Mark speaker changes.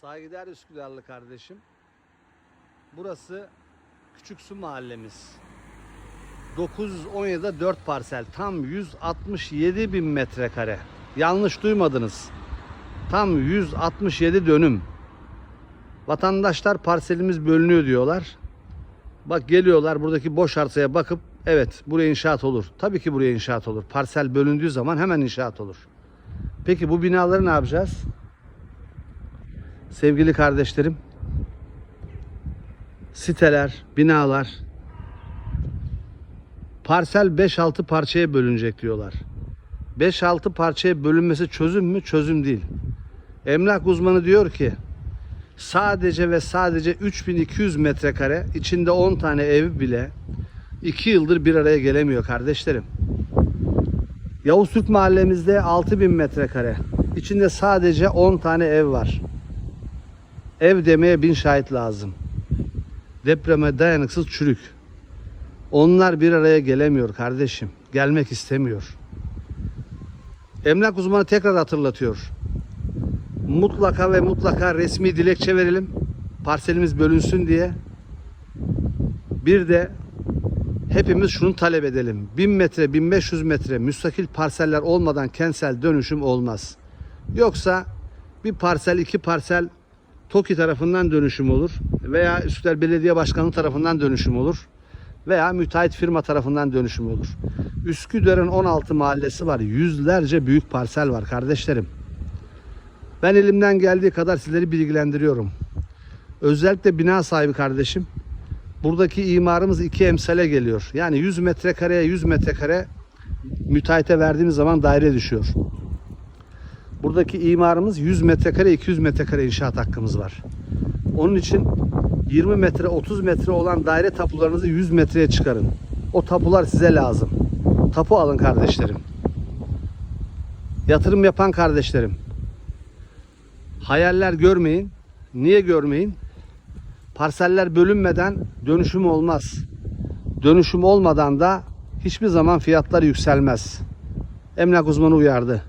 Speaker 1: Saygıdeğer Üsküdarlı kardeşim. Burası Küçük Su Mahallemiz. 917'de 4 parsel. Tam 167 bin metrekare. Yanlış duymadınız. Tam 167 dönüm. Vatandaşlar parselimiz bölünüyor diyorlar. Bak geliyorlar buradaki boş arsaya bakıp evet buraya inşaat olur. Tabii ki buraya inşaat olur. Parsel bölündüğü zaman hemen inşaat olur. Peki bu binaları ne yapacağız? Sevgili kardeşlerim, siteler, binalar parsel 5-6 parçaya bölünecek diyorlar. 5-6 parçaya bölünmesi çözüm mü? Çözüm değil. Emlak uzmanı diyor ki sadece ve sadece 3200 metrekare içinde 10 tane ev bile 2 yıldır bir araya gelemiyor kardeşlerim. Yavuz Türk mahallemizde 6000 metrekare. İçinde sadece 10 tane ev var. Ev demeye bin şahit lazım. Depreme dayanıksız çürük. Onlar bir araya gelemiyor kardeşim. Gelmek istemiyor. Emlak uzmanı tekrar hatırlatıyor. Mutlaka ve mutlaka resmi dilekçe verelim. Parselimiz bölünsün diye. Bir de hepimiz şunu talep edelim. 1000 metre, 1500 metre müstakil parseller olmadan kentsel dönüşüm olmaz. Yoksa bir parsel, iki parsel TOKİ tarafından dönüşüm olur veya Üsküdar Belediye Başkanı tarafından dönüşüm olur veya müteahhit firma tarafından dönüşüm olur. Üsküdar'ın 16 mahallesi var. Yüzlerce büyük parsel var kardeşlerim. Ben elimden geldiği kadar sizleri bilgilendiriyorum. Özellikle bina sahibi kardeşim buradaki imarımız iki emsale geliyor. Yani 100 metrekareye 100 metrekare müteahhite verdiğimiz zaman daire düşüyor. Buradaki imarımız 100 metrekare 200 metrekare inşaat hakkımız var. Onun için 20 metre 30 metre olan daire tapularınızı 100 metreye çıkarın. O tapular size lazım. Tapu alın kardeşlerim. Yatırım yapan kardeşlerim. Hayaller görmeyin. Niye görmeyin? Parseller bölünmeden dönüşüm olmaz. Dönüşüm olmadan da hiçbir zaman fiyatlar yükselmez. Emlak uzmanı uyardı.